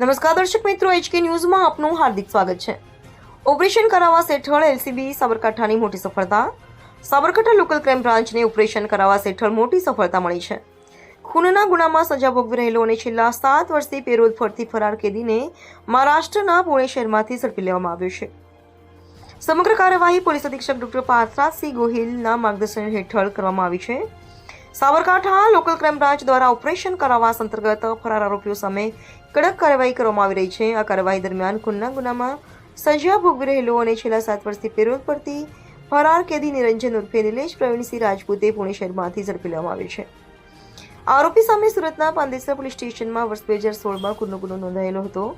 નમસ્કાર દર્શક મિત્રો એચકે ન્યૂઝમાં આપનું હાર્દિક સ્વાગત છે. ઓપરેશન કરાવાસ હેઠળ એલસીબી સાબરકાંઠાની મોટી સફળતા, સાબરકાંઠા લોકલ ક્રાઇમ બ્રાન્ચને ઓપરેશન કરાવાસ હેઠળ મોટી સફળતા મળી છે. ખૂનના ગુનામાં સજા ભોગવી રહેલો અને છેલ્લા સાત વર્ષથી પેરોલ ફરતી ફરાર કેદીને મહારાષ્ટ્રના પુણે શહેરમાંથી ઝડપી લેવામાં આવ્યો છે. સમગ્ર કાર્યવાહી પોલીસ અધિક્ષક ડોક્ટર પાર્થરાજસિંહ ગોહિલના માર્ગદર્શન હેઠળ કરવામાં આવી છે. સાબરકાંઠા લોકલ ક્રાઇમ બ્રાન્ચ દ્વારા ઓપરેશન કરાવવા અંતર્ગત ફરાર આરોપીઓ સામે કડક કાર્યવાહી કરવામાં આવી રહી છે. આ કાર્યવાહી દરમિયાન ખૂનના ગુનામાં સજા ભોગવી રહેલો અને છેલ્લા સાત વર્ષથી પેરોલ પરથી ફરાર કેદી નિરંજન ઉર્ફે નિલેશ પ્રવીણસિંહ રાજપૂતે પુણે શહેરમાંથી ઝડપી લેવામાં આવ્યો છે. આરોપી સામે સુરતના પાંદેસરા પોલીસ સ્ટેશનમાં વર્ષ બે હજાર સોળમાં ખૂનનો ગુનો નોંધાયેલો હતો.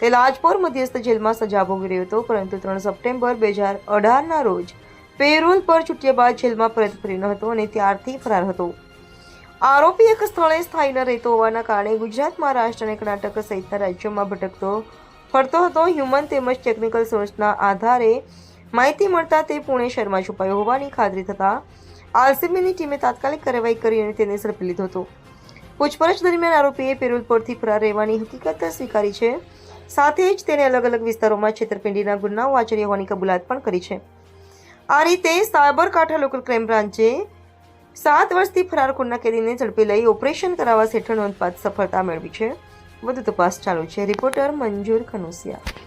તે લાજપોર મધ્યસ્થ જેલમાં સજા ભોગવી રહ્યો હતો, પરંતુ ત્રણ સપ્ટેમ્બર બે હજાર અઢારના રોજ પેરોલ પર છૂટ્યા બાદ જેલમાં પરત ફર્યો હતો અને ત્યારથી ફરાર હતો. આરોપી એક સ્થળે સ્થાયી ન રહેતો હોવાના કારણે ગુજરાત મહારાષ્ટ્ર અને કર્ણાટક સહિતના રાજ્યોમાં ભટકતો ફરતો હતો. હ્યુમન તેમજ ટેકનિકલ સોર્સના આધારે માહિતી મળતા તે પુણે શહેરમાં છુપાયો હોવાની ખાતરી થતાં આરસીબીની ટીમે તાત્કાલિક કાર્યવાહી કરી અને તેને ઝડપી લીધો હતો. પૂછપરછ દરમિયાન આરોપીએ પેરોલ પરથી ફરાર રહેવાની હકીકત સ્વીકારી છે. સાથે જ તેને અલગ અલગ વિસ્તારોમાં છેતરપિંડીના ગુનાઓ આચર્યા હોવાની કબૂલાત પણ કરી છે. આ રીતે સાબરકાંઠા લોકલ ક્રાઇમ બ્રાન્ચે સાત વર્ષથી ફરાર ખૂનના કેદીને ઝડપી લઈ ઓપરેશન કરાવવા હેઠળ નોંધપાત્ર સફળતા મેળવી છે. વધુ તપાસ ચાલુ છે. રિપોર્ટર મંજૂર ખનુસિયા